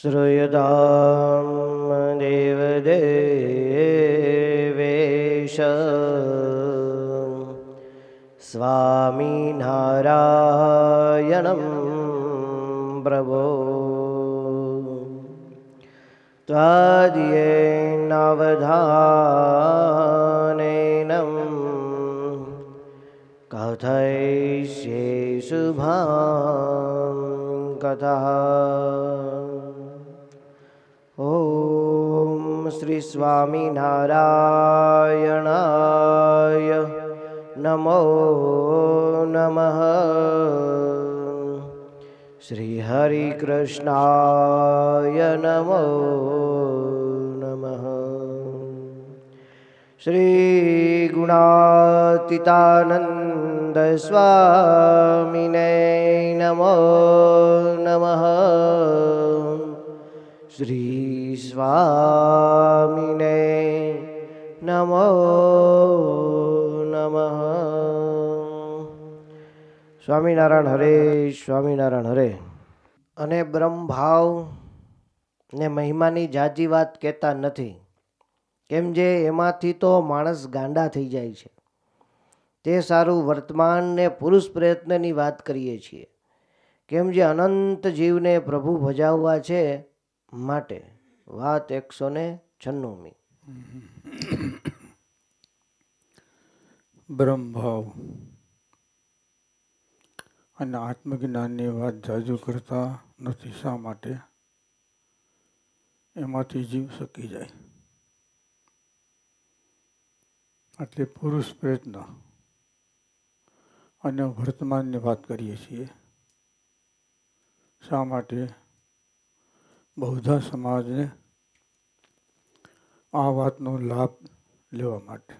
श्रूयतां देवदेवेश स्वामिनारायणं प्रभो त्वाद्येनावधानेनं कथयिष्ये शुभां कथः શ્રી સ્વામિનારાયણાય નમો નમઃ. શ્રી હરિકૃષ્ણાય નમો નમઃ. શ્રી ગુણાતીતાનંદ સ્વામિને નમો નમઃ. નમઃ સ્વામિનારાયણ હરે સ્વામિનારાયણ હરે અને બ્રહ્મભાવ ને મહિમાની જાજી વાત કહેતા નથી. કેમ જે એમાંથી તો માણસ ગાંડા થઈ જાય છે. તે સારું વર્તમાન ને પુરુષ પ્રયત્નની વાત કરીએ છીએ. કેમ જે અનંત જીવને પ્રભુ ભજાવવા છે માટે. વાત એકસો ને છન્નુમી. બ્રહ્મભાવ અને આત્મજ્ઞાનની વાત જાજુ કરતા નથી, શા માટે? એમાંથી જીવ શકી જાય. એટલે પુરુષ પ્રયત્ન. અને વર્તમાનની વાત કરીએ છીએ. શા માટે? બૌદ્ધ સમાજને આ વાતનો લાભ લેવા માટે.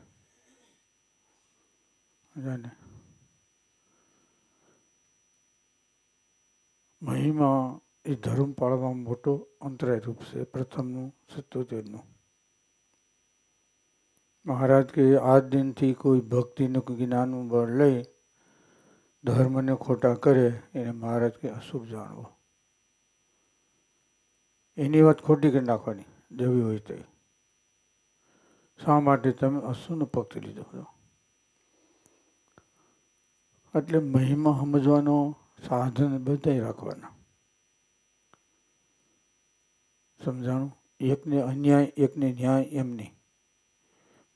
મહિમા એ ધર્મ પાળવામાં મોટો અંતરાય રૂપ છે, પ્રથમનું, સત્યોતેરનું. મહારાજ કે આજ દિનથી કોઈ ભક્તિનું જ્ઞાનનું બળ લઈ ધર્મને ખોટા કરે, એને મહારાજ કે અશુભ જાણવો. એની વાત ખોટી કરી નાખવાની, જેવી હોય તે. શા માટે તમે અસુનો પક્ષ લીધો છો એટલે મહિમા સમજવાનો સાધન બધા રાખવાના. સમજાણું? એકને અન્યાય, એકને ન્યાય એમ નહીં.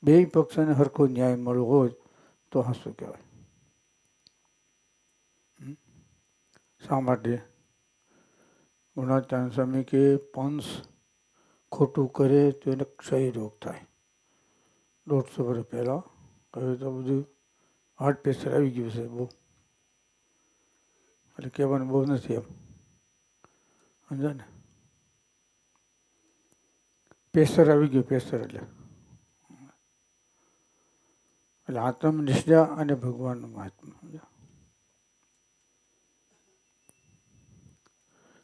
બે પક્ષને હરખો ન્યાય મળવો હોય તો હસું કહેવાય. શા માટે ગુણાચાર્ય સ્વામી કે પંશ ખોટું કરે તો એને ક્ષય રોગ થાય. દોઢસો વર્ષ પહેલાં હવે તો બધું હાર્ટ પ્રેશર આવી ગયું છે બહુ. એટલે કહેવાનું બહુ નથી એમ. સમજા ને? પ્રેશર આવી ગયું પ્રેશર એટલે. એટલે આત્મનિષ્ઠા અને ભગવાનનું મહાત્મા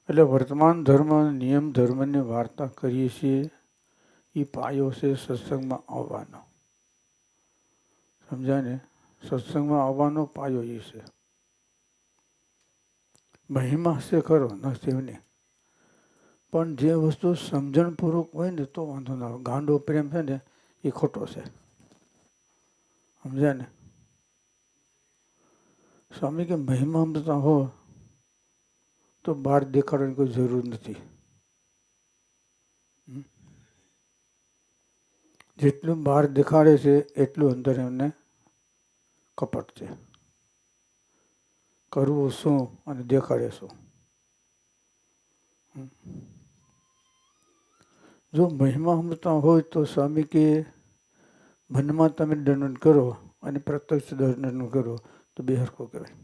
એટલે વર્તમાન ધર્મ નિયમ ધર્મની વાર્તા કરીએ છીએ એ પાયો છે સત્સંગમાં આવવાનો. સમજાય ને? સત્સંગમાં આવવાનો પાયો એ છે. મહિમા હશે ખરો નથી પણ જે વસ્તુ સમજણપૂર્વક હોય ને તો વાંધો ના આવે. ગાંડો પ્રેમ છે ને એ ખોટો છે. સમજાય ને? સ્વામી કે મહિમા સમજતા હો તો બહાર દેખાડવાની કોઈ જરૂર નથી. જેટલું બહાર દેખાડે છે, એટલું અંદર એમને કપટ છે. કરવું શું અને દેખાડે શું? જો મહિમા અમૃતા હોય તો સ્વામી કે મનમાં તમે દંડન કરો અને પ્રત્યક્ષ દંડન કરો, તો બે હરખો કહેવાય.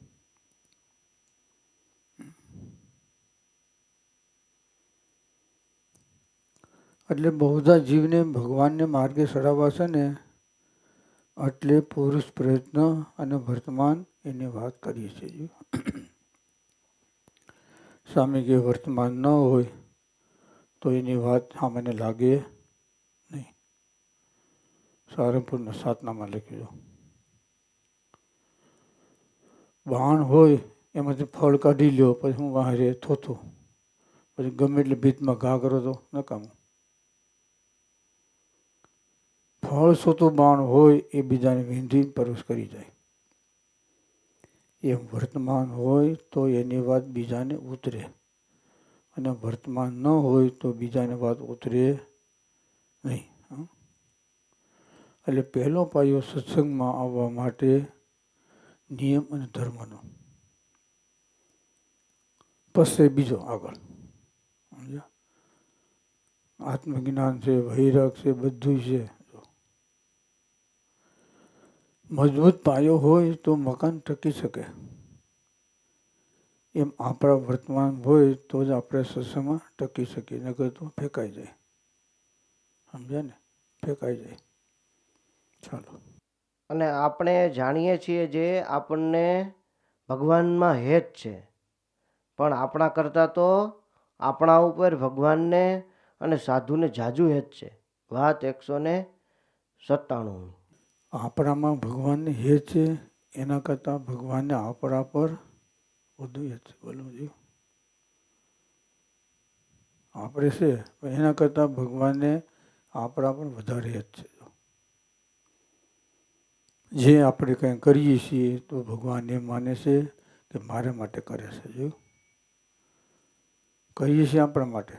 એટલે બહુધા જીવને ભગવાનને માર્ગે ચડાવવા છે ને, એટલે પુરુષ પ્રયત્ન અને વર્તમાન એની વાત કરીએ છીએ સ્વામી કે વર્તમાન ન હોય તો એની વાત સામાન્ય લાગે નહીં. સારંગપુરના સાતનામાં લખ્યું વાણ હોય એમાંથી ફળ કાઢી લ્યો, પછી હું વાહરે થોથું. પછી ગમે એટલે ભીતમાં ઘા કરો તો નકામું. ફળ સોતું બાણ હોય એ બીજાને વિંધી પરોશ કરી જાય. એમ વર્તમાન હોય તો એની વાત બીજાને ઉતરે. અને વર્તમાન ન હોય તો બીજાને વાત ઉતરે નહીં? એટલે પહેલો પાયો સત્સંગમાં આવવા માટે નિયમ અને ધર્મનો. પછી બીજો આગળ? આત્મજ્ઞાન છે, વૈરાગ છે બધું છે. મજબૂત પાયો હોય તો મકાન ટકી શકે. એમ આપણા વર્તમાન હોય તો જ આપણે સત્સંગમાં ટકી શકીએ, નકર તો ફેંકાઈ જાય. સમજ્યા ને? ફેંકાઈ જાય. ચાલો. અને આપણે જાણીએ છીએ જે આપણને ભગવાનમાં હેત છે. પણ આપણા કરતાં તો આપણા ઉપર ભગવાનને અને સાધુને જાજુ હેત છે. વાત એકસો ને સત્તાણું આપણામાં ભગવાનની હે છે, એના કરતાં ભગવાનને આપણા પર વધુ હે છે. બોલો જીવ આપણે છે, એના કરતાં ભગવાનને આપણા પર વધારે હેત છે. જે આપણે કંઈ કરીએ છીએ તો ભગવાન એ માને છે કે મારા માટે કરે છે. જો. કરીએ છીએ આપણા માટે.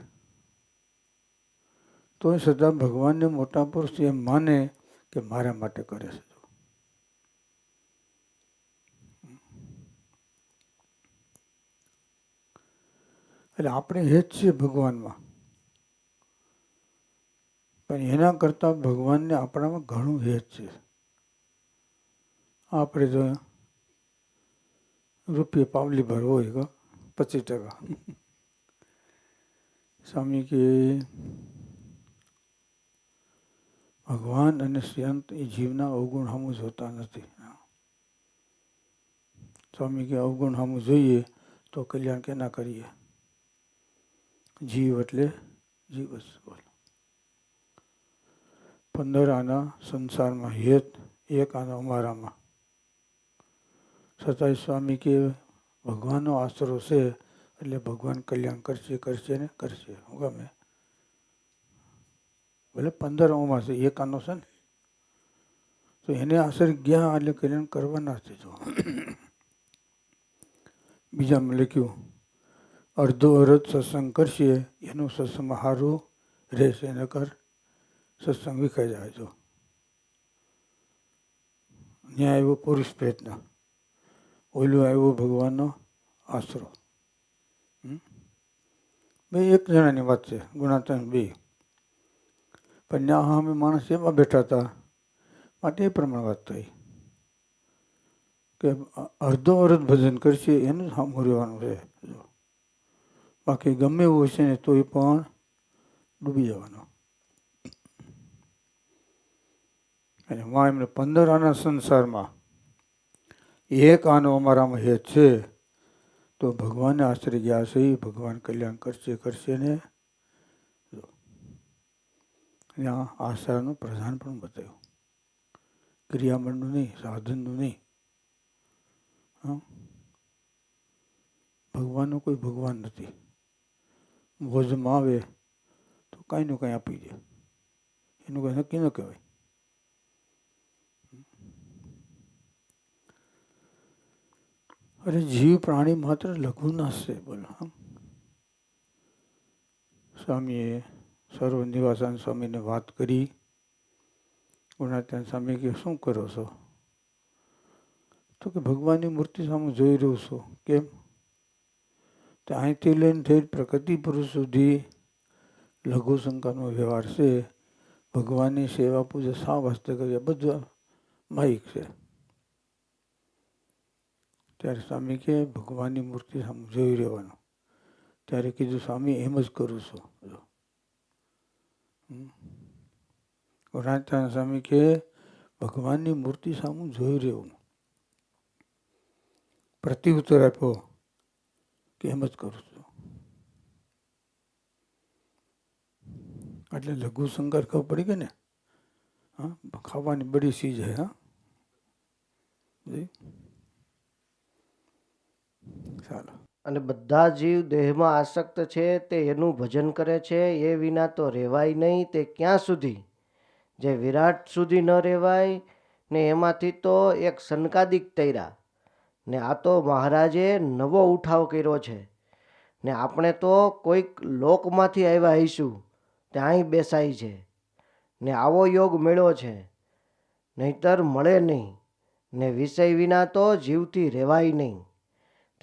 તો સદા ભગવાનને મોટા પુરુષ એમ માને કે મારા માટે કરે છે એટલે આપણે હેત છીએ ભગવાનમાં. પણ એના કરતાં ભગવાનને આપણામાં ઘણું હેત છે. આપણે જો રૂપિયે પાવલી ભર હોય પચીસ ટકા. સ્વામી કે ભગવાન અને સંત એ જીવના અવગુણ સામું જોતા નથી. સ્વામી કે અવગુણ હમું જોઈએ તો કલ્યાણ કેના કરીએ? જીવ એટલે જીવસ બોલો. પંદર આના સંસારમાં હેત, એક આના અમારામાં. છતાંય સ્વામી કે ભગવાનનો આશરો છે એટલે ભગવાન કલ્યાણ કરશે કરશે ને કરશે. હું ગમે? ભલે પંદર ઓમાં છે એક આનો છે ને. તો એને અસર ગયા એટલે કરીને કરવાના છે, જો. બીજામાં લખ્યું અડધો અરધ સત્સંગ કરશે, એનું સત્સંગ સારું રહેશે, નકર સત્સંગ વિખાઈ જાય, જો. ત્યાં આવ્યો પુરુષ પ્રયત્ન ઓલું આવ્યો ભગવાનનો આશરો. હમ? બે એક જણાની વાત છે, ગુણાતન બે. પણ ત્યાં અમે માણસ એમાં બેઠા હતા. માટે એ પ્રમાણે વાત થઈ. કે અડધો અડધ ભજન કરશે એનું જ સામું રહેવાનું છે. બાકી ગમે એવું હશે ને તોય પણ ડૂબી જવાનો. અને માં એમને પંદર આના સંસારમાં. એક આનો અમારામાં હેત છે. તો ભગવાનને આશ્રય ગયા છે, ભગવાન કલ્યાણ કરશે કરશે ને. ત્યાં આસ્થાનું પ્રધાન પણ બતાવ્યું. ક્રિયામંડનું નહીં, સાધનનું નહીં? ભગવાનનો કોઈ ભગવાન નથી. ભોજમાં આવે તો કાંઈનું કાંઈ આપી દે. એનું કંઈ નક્કી ન કહેવાય. અરે જીવ પ્રાણી માત્ર લઘુનાશ છે બોલો? સ્વામીએ સર્વ નિવાસાન સ્વામીને વાત કરી. ગુણાત્યાન સ્વામી કે, શું કરો છો? તો કે, ભગવાનની મૂર્તિ સામે જોઈ રહ્યો છું. કેમ? તો અહીંથી લઈને થઈ પ્રકૃતિ પુરુષ સુધી લઘુ શંકાનો વ્યવહાર છે. ભગવાનની સેવા પૂજા શા વાસ્તે કરીએ બધું માહિક છે. ત્યારે સ્વામી કે, ભગવાનની મૂર્તિ સામે જોઈ રહેવાનું. ત્યારે કીધું, સ્વામી, એમ જ કરું છું. જો. સ્વામી કે ભગવાનની મૂર્તિ સામું જોઈ રહેવું પ્રત્યુત્તર આપ્યો કે એમ જ કરું છું. એટલે લઘુ શંકર ખબર પડી ગઈ ને? હા, ખાવાની બડી ચીજ હે. હા? ચાલો અને બધા જીવ દેહમાં આસક્ત છે, તે એનું ભજન કરે છે, એ વિના તો રહેવાય નહીં, તે ક્યાં સુધી? જે વિરાટ સુધી ન રહેવાય, ને એમાંથી તો એક સનકાદિક તૈરા. ને આ તો મહારાજે નવો ઉઠાવ કર્યો છે. ને આપણે તો કોઈક લોકમાંથી આવ્યા હઈશું ત્યાં બેસાય છે. ને આવો યોગ મેળ્યો છે. નહીતર મળે નહીં. ને વિષય વિના તો જીવથી રહેવાય નહીં.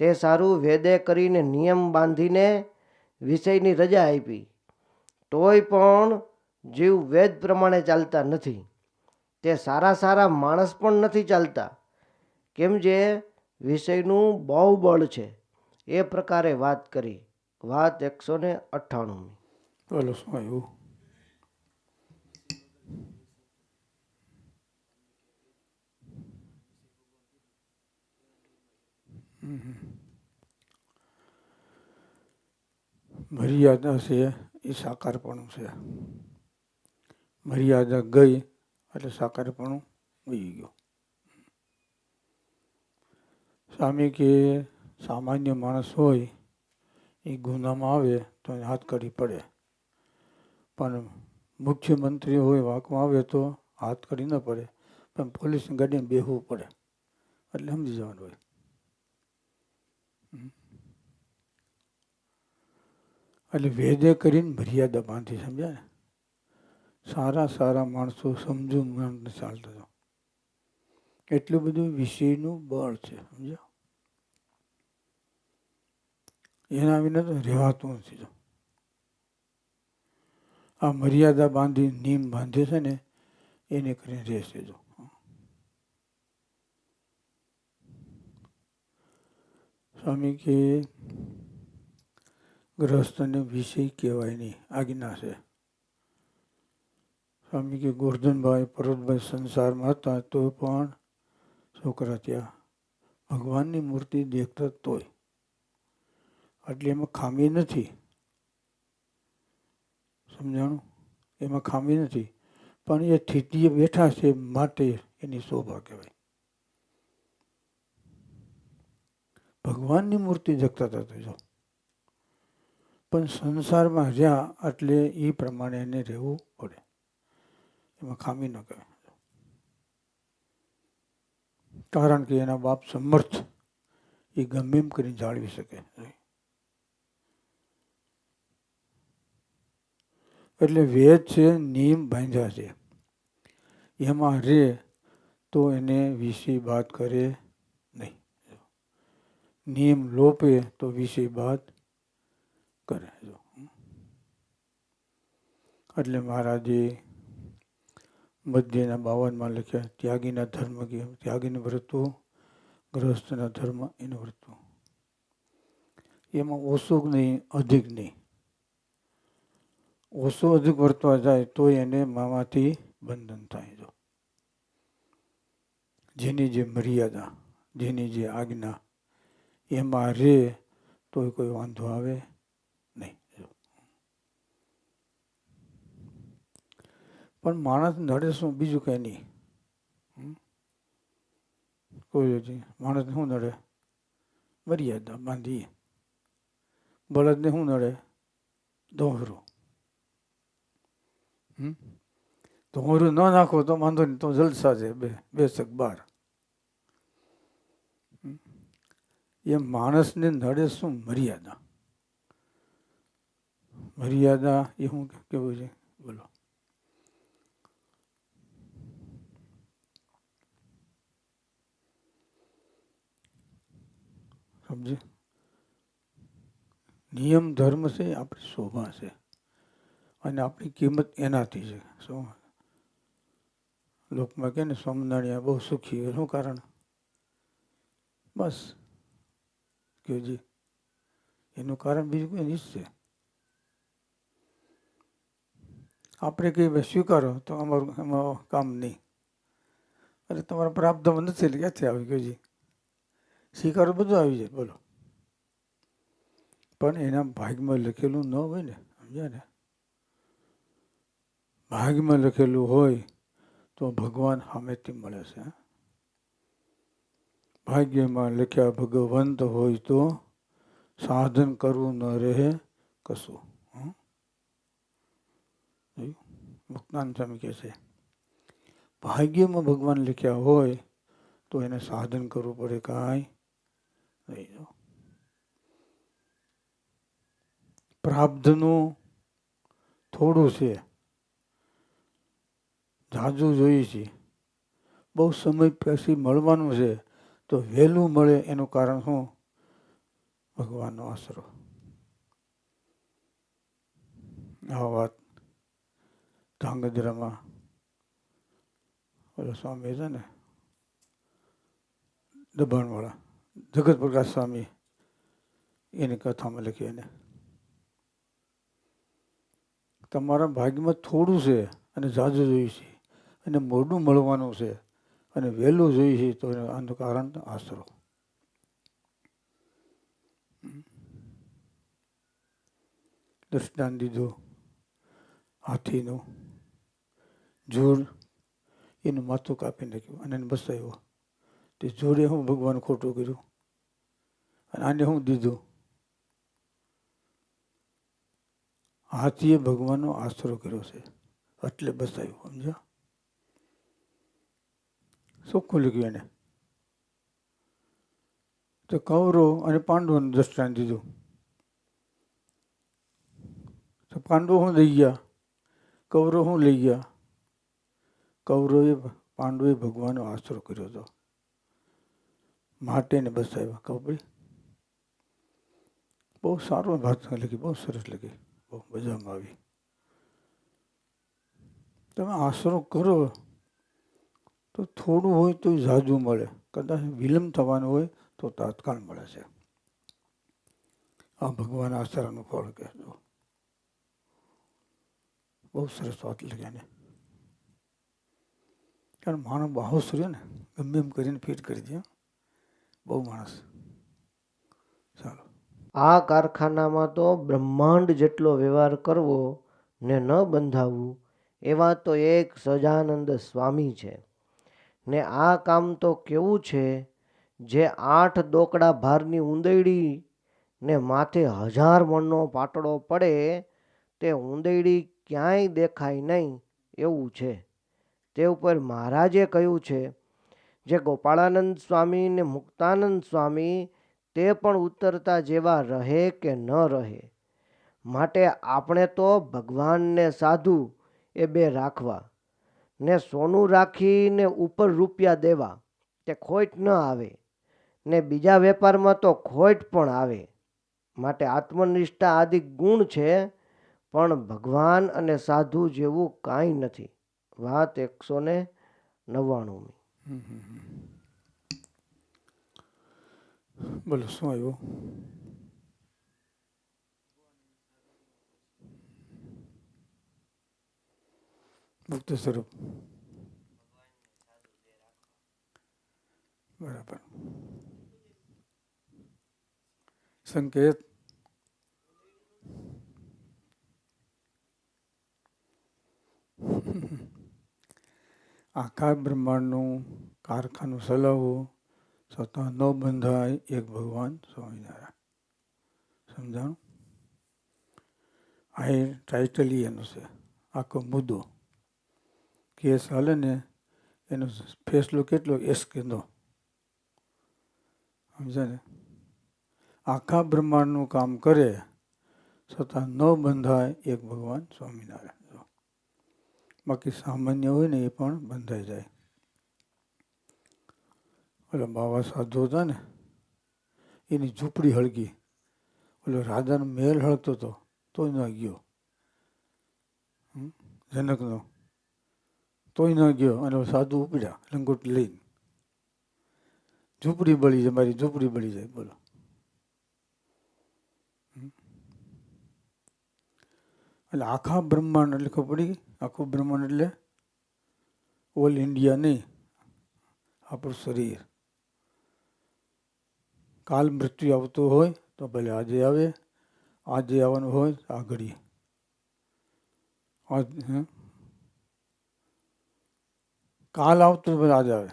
તે સારું વેદે કરીને નિયમ બાંધીને વિષયની રજા આપી. તોય પણ જીવ વેદ પ્રમાણે ચાલતા નથી. તે સારા સારા માણસ પણ નથી ચાલતા. કેમ જે વિષયનું બહુ બળ છે. એ પ્રકારે વાત કરી. વાત એકસો ને અઠ્ઠાણુંમી બોલો, શું આવ્યું? મર્યાદા છે એ સાકારપણું છે. મર્યાદા ગઈ એટલે સાકારપણું વહી ગયું. સ્વામી કે સામાન્ય માણસ હોય, એ ગુનામાં આવે તો એને હાથ કાઢી પડે. પણ મુખ્યમંત્રી હોય, વાંકમાં આવે તો હાથ કાઢી ન પડે. પણ પોલીસની ગાડીને બેહવું પડે. એટલે સમજી જવાનું હોય. એટલે વેદે કરીને મર્યાદા બાંધી, સમજ્યા ને? સારા સારા માણસો સમજુ ચાલતો હતો એટલું બધું વિષયનું બળ છે, સમજ્યા? એના વિના તો રહેવાતું નથી તો. આ મર્યાદા બાંધી નિયમ બાંધે છે ને, એને કરીને રહેશે જો સ્વામી કે ગ્રહસ્થને વિષય કહેવાય નહીં આજ્ઞા છે. સ્વામી કે ગોરધનભાઈ પરોતભાઈ સંસારમાં હતા તો પણ છોકરા ત્યાં ભગવાનની મૂર્તિ દેખતા તોય. એટલે એમાં ખામી નથી. સમજાણું? એમાં ખામી નથી. પણ એ સ્થિતિએ બેઠા છે માટે એની શોભા કહેવાય. ભગવાનની મૂર્તિ જગતા હતા તો જો. પણ સંસારમાં રહ્યા એટલે એ પ્રમાણે એને રહેવું પડે. એમાં ખામી ન કહેવાય કારણ કે એના બાપ સમર્થ એ ગમે એમ કરીને જાળવી શકે. એટલે વેદ છે, નિયમ બાંધ્યા છે. એમાં રે તો એને વિષય વાત કરે નહીં. નિયમ લોપે તો વિષય બાદ કરે જો. એટલે મહારાજે મધ્યના બાવનમાં લખ્યા, ત્યાગીના ધર્મ કેમ ત્યાગીનું વ્રતવું ગ્રહસ્થના ધર્મ એનું વ્રતવું એમાં ઓછું નહીં, અધિક નહીં. ઓછો અધિક વર્તવા જાય તો એને મામાથી બંધન થાય જો. જેની જે મર્યાદા, જેની જે આજ્ઞા, એમાં રે તો કોઈ વાંધો આવે નહીં જો. પણ માણસ નડે શું? બીજું કંઈ નહીં? કોઈ માણસને શું નડે? મર્યાદા બાંધીએ. બળદને શું નડે? દોહરું? દોહરું ન નાખો તો વાંધો નહીં. તો જલસા છે બે બે શક બાર એ માણસને નડે શું? મર્યાદા. મર્યાદા એ શું કેવું છે? બોલો. સમજે? નિયમ ધર્મ છે, આપણી શોભા છે. અને આપણી કિંમત એનાથી છે. શું? લોકમાં કહે ને સ્વામિનારાયણ બહુ સુખી. શું કારણ? બસ. કહેજી એનું કારણ બીજું કોઈ નહીં છે. આપણે કહીએ સ્વીકારો. તો અમારું એમાં કામ નહીં. અરે, તમારા પ્રાપ્તમાં નથી એટલે ક્યાંથી આવી? કહેજી સ્વીકારો બધું આવી જાય, બોલો પણ એના ભાગમાં લખેલું ન હોય ને, સમજ્યા ને ભાગમાં લખેલું હોય તો ભગવાન સામેથી મળે છે? ભાગ્યમાં લખ્યા ભગવંત હોય તો સાધન કરવું ન રહે કશું? મુક્તાન સ્વામી કહે છે, ભાગ્યમાં ભગવાન લખ્યા હોય તો એને સાધન કરવું પડે કાંઈ જો. પ્રાબ્ધનું થોડું છે. જાજુ જોઈએ છે. બહુ સમય પછી મળવાનું છે, તો વહેલું મળે એનું કારણ શું? ભગવાનનો આશરો. આ વાત ધાંગધ્રામાં ઓલો સ્વામી છે ને, દબાણવાળા. જગત પ્રકાશ સ્વામી એની કથામાં લખી એને. તમારા ભાગ્યમાં થોડું છે અને જાજુ જોયું છે અને મોઢું મળવાનું છે અને વહેલું જોઈએ છે તો આનું કારણ આશરો. દૃષ્ટાંત દીધું, હાથીનું જોર એનું માથું કાપી નાખ્યું અને એને બસાવ્યો. તે જોડે હું ભગવાન ખોટું કર્યું. અને આને હું દીધું. હાથીએ ભગવાનનો આશરો કર્યો છે. એટલે બસાયું સમજ્યા? ચોખ્ખું લખ્યું એને? તો કૌરવ અને પાંડવોનું દ્રષ્ટાંત દીધું. તો પાંડવો શું લઈ ગયા? કૌરવ શું લઈ ગયા? કૌરવે પાંડવે ભગવાનનો આશરો કર્યો હતો. માટે ને બસાવ્યા ખબર પડી? બહુ સારો વાત લખી, બહુ સરસ લખી, બહુ મજામાં આવી. તમે આશરો કરો, તો થોડું હોય તો ઝાઝું મળે. કદાચ વિલંબ થવાનું હોય તો તાત્કાળ મળે છે. આ ભગવાન આશરાનું ફળ કહેજો. બહુ સરસ વાત લખી એને કારણ માણસ બહુ રહ્યો ને ગમે એમ કરીને ફિટ કરી દે. બહુ માણસ. ચાલો. આ કારખાનામાં તો બ્રહ્માંડ જેટલો વ્યવહાર કરવો ને ન બંધાવવું, એવા તો એક સજાનંદ સ્વામી છે. ને આ કામ તો કેવું છે, જે આઠ દોકડા ભારની ઉંદરડી ને માથે હજાર મણનો પાટડો પડે, તે ઉંદરડી ક્યાંય દેખાય નહીં એવું છે. તે ઉપર મહારાજે કહ્યું છે, જે ગોપાળાનંદ સ્વામી ને મુક્તાનંદ સ્વામી તે પણ ઉતરતા જેવા રહે કે ન રહે? માટે આપણે તો ભગવાનને સાધુ એ બે રાખવા. ને સોનું રાખીને ઉપર રૂપિયા દેવા. તે ખોટ ન આવે. ને બીજા વેપારમાં તો ખોટ પણ આવે. માટે આત્મનિષ્ઠા આદિ ગુણ છે, પણ ભગવાન અને સાધુ જેવું કાંઈ નથી. વાત એકસો ને નવ્વાણુંમી. બોલો શું આવ્યું મુક્ત સ્વરૂપ બરાબર સંકેત આખા બ્રહ્માંડનું કારખાનું ચલાવવું છતાં ન બંધાય એક ભગવાન સ્વામિનારાયણ. સમજાણું? આ એ ટાઇટલ એનું છે. આખો મુદ્દો. કેસ હાલે ને એનો ફેસલો કેટલો એસ કેન્દ્રો સમજ્યા ને? આખા બ્રહ્માંડનું કામ કરે છતાં ન બંધાય એક ભગવાન સ્વામિનારાયણ. બાકી સામાન્ય હોય ને એ પણ બંધાઈ જાય. ઓલા બાવા સાધુ હતા ને, એની ઝૂંપડી હળગી. ઓલો રાજાનો મહેલ હળગતો હતો, તોય ન ગયો? જનકનો. તોય ન ગયો અને સાધુ ઉપડ્યા, લંગોટ લઈને. ઝૂંપડી બળી જાય, મારી ઝૂંપડી બળી જાય, બોલો? એટલે આખા બ્રહ્માંડ, એટલે ખબર પડી આખું બ્રહ્માંડ એટલે ઓલ ઇન્ડિયા નહીં, આપણું શરીર. કાલ મૃત્યુ આવતું હોય તો ભલે આજે આવે, આજે આવવાનું હોય આ ઘડી આજ કાલ આવતું ભલે આજે આવે.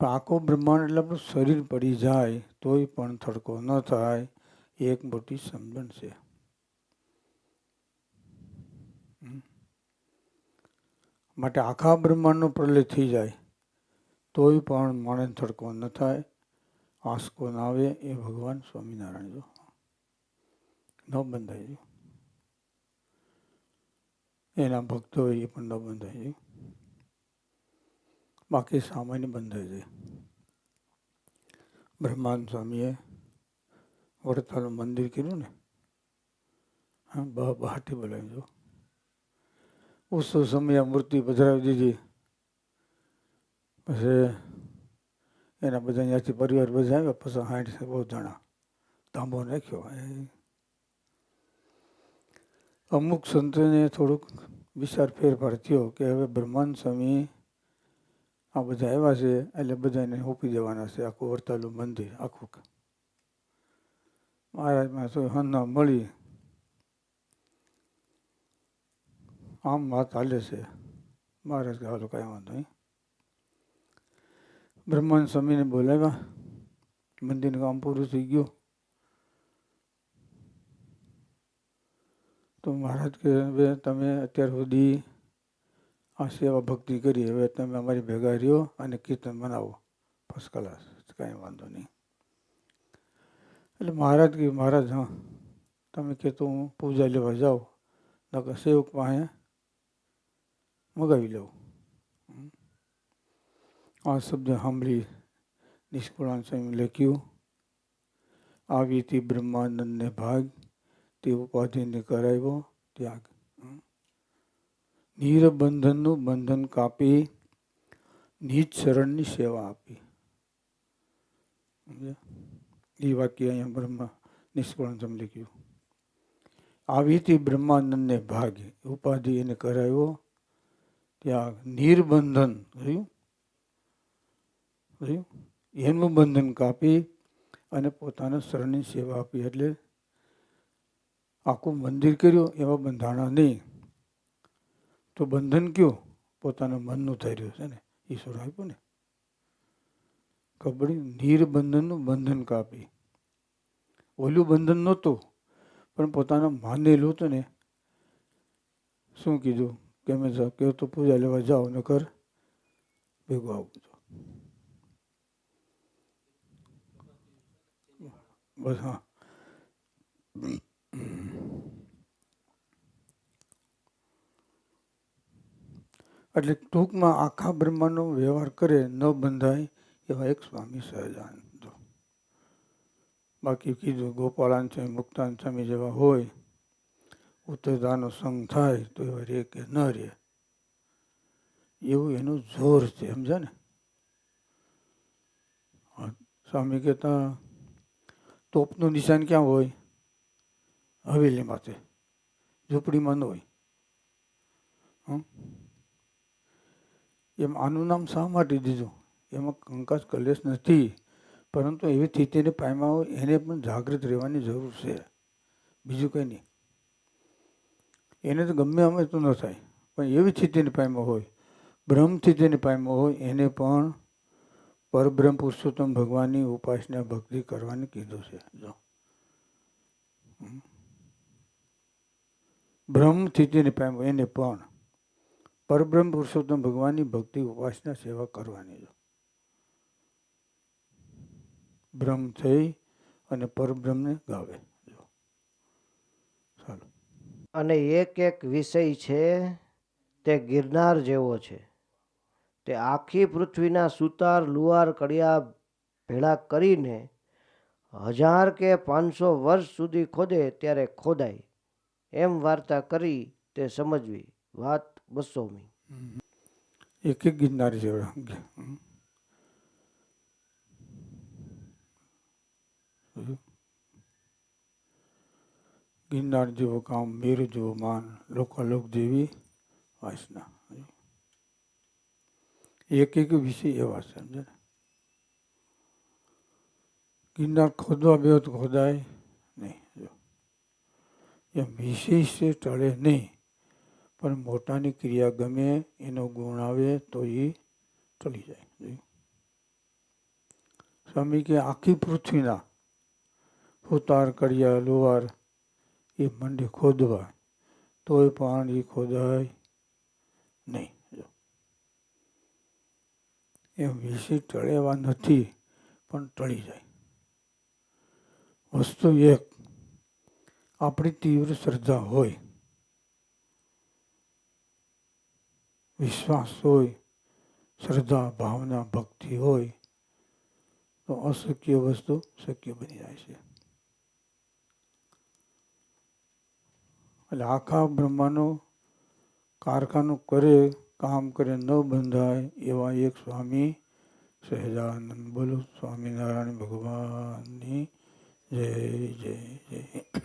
પણ આખું બ્રહ્માંડ એટલે આપણું શરીર પડી જાય તોય પણ થડકો ન થાય, એક મોટી સમજણ છે. માટે આખા બ્રહ્માંડનો પ્રલય થઈ જાય. તોય પણ માણસ થડકો ન થાય. આંસકો ના આવે એ ભગવાન સ્વામિનારાયણ જો. ન બંધાય જો. એના ભક્તો એ પણ ન બંધાય ગયું બાકી સામાન્ય બંધાઈ જાય બ્રહ્માંડ સ્વામીએ વડતાલનું મંદિર કર્યું ને? હા બહ બહાટી બોલાવી જો. ઉત્સવ સમયે મૂર્તિ પધરાવી દીધી. પછી એના બધા અહીંયાથી પરિવાર બધા આવ્યા, પછી સાઠ બહુ જણા. તાંબો નાખ્યો એ. અમુક સંતોને થોડુંક વિચાર ફેરફાર થયો કે હવે બ્રહ્માંડ સ્વામી આ બધા આવ્યા છે, એટલે બધાને હોપી દેવાના છે આખું વરતાલું મંદિર, આખું. મહારાજમાં તો હન્ના મળી. આમ વાત હાલે છે. મહારાજ કે હાલો કાંઈ વાંધો નહીં. બ્રહ્માંડ સ્વામીને બોલાવ્યા. મંદિરનું કામ પૂરું થઈ ગયું. તો મહારાજ કે, હવે તમે અત્યાર સુધી આ સેવા ભક્તિ કરી, હવે તમે અમારી ભેગા રહ્યો અને કીર્તન મનાવો. ફર્સ્ટ ક્લાસ કાંઈ વાંધો નહીં. એટલે મહારાજ કે, મહારાજ, હા, તમે કે તો હું પૂજા લેવા જાઉં, નકર સેવક પાસે મગાવી લઉં. આ શબ્દ સાંભળી નિષ્કુળાન સ્વામી લખ્યું, આવી તે બ્રહ્માનંદને ભાગ, તે ઉપાધિને કરાવ્યો ત્યાગ. નિરબંધનનું બંધન કાપી નીચ શરણની સેવા આપી? એ વાક્ય અહીંયા બ્રહ્મા નિષ્કુળાન સ્વામી લખ્યું. આવી તે બ્રહ્માનંદને ભાગ ઉપાધિ એને કરાવ્યો ત્યાગ. નિર્બંધન જોયું એનું બંધન કાપી અને પોતાના શરણની સેવા આપી. એટલે આખું મંદિર કર્યું, એવા બંધાણા નહીં. તો બંધન કયું? પોતાના મનનું થઈ રહ્યું છે ને? ઈશ્વર આપ્યું ને? કબડી, નિર્બંધનનું બંધન કાપી. ઓલું બંધન નહોતું, પણ પોતાના માનેલું હતું ને શું કીધું? કે અમે જાઓ તો પૂજા લેવા જાઓ નકર ભેગું આવું બધું બસ એટલે ટૂંકમાં આખા બ્રહ્માનો વ્યવહાર કરે, ન બંધાય એવા એક સ્વામી સહજાનંદ બાકી કીધું ગોપાળાન સ્વામી, મુક્તાન સ્વામી જેવા હોય ઉત્તરદાનો સંગ થાય તો એવા રે કે ન રે એવું એનું જોર છે, સમજ્યા ને? સ્વામી કહેતા તોપનું નિશાન ક્યાં હોય? હવેલી માથે ઝૂંપડીમાં ન હોય? એમ આનું નામ શા માટે દીધું? એમાં કંકાસ કલેશ નથી, પરંતુ એવી સ્થિતિને પામ્યા હોય એને પણ જાગૃત રહેવાની જરૂર છે. બીજું કંઈ નહીં. એને તો ગમે અમે તો ન થાય, પણ એવી સ્થિતિને પામ્યા હોય બ્રહ્મ સ્થિતિને પામ્યા હોય, એને પણ પરબ્રહ્મ પુરુષોત્તમ ભગવાનની ઉપાસના ભક્તિ કરવાની કીધું છે. જો. હમ. બ્રહ્મ સ્થિતિને એને પણ. પરબ્રહ્મ પુરુષોત્તમ ભગવાનની ભક્તિ, ઉપાસના, સેવા કરવાની, જો. બ્રહ્મ થઈ અને પરબ્રહ્મને ગાવે, જો. ચાલો અને એક એક વિષય છે તે ગિરનાર જેવો છે. તે આખી પૃથ્વીના સુતાર, લુહાર, કડિયા ભેળા કરીને હજાર કે પાંચસો વર્ષ સુધી ખોદે ત્યારે ખોદાય. એમ વાર્તા કરી તે સમજવી. વાત બસોમી. એક એક ગિરનાર જેવડા ગિરનાર જેવું કામ, મેર જેવો માન લોકાલોક જેવી વાસના? એક એક વિષય એવા સમજે? ગિરનાર ખોદવા બે તો ખોદાય નહીં, જો એમ વિશેષ છે, ટળે નહીં પણ મોટાની ક્રિયા ગમે, એનો ગુણ આવે તો એ ટળી જાય, જોયું? સ્વામી કે આખી પૃથ્વીના ઉતાર કડિયા લોહાર એ મંડી ખોદવા, તોય પણ એ ખોદાય નહીં જો. વિષય ટળેવા નથી, પણ ટળી જાય વસ્તુ એક, આપણી તીવ્ર શ્રદ્ધા હોય, વિશ્વાસ હોય, શ્રદ્ધા, ભાવના, ભક્તિ હોય, તો અશક્ય વસ્તુ શક્ય બની જાય છે એટલે આખા બ્રહ્માનું કારખાનું કરે કામ કરે ન બંધાય એવા એક સ્વામી સહેજાનંદ. બોલો સ્વામિનારાયણ ભગવાનની જય જય જય.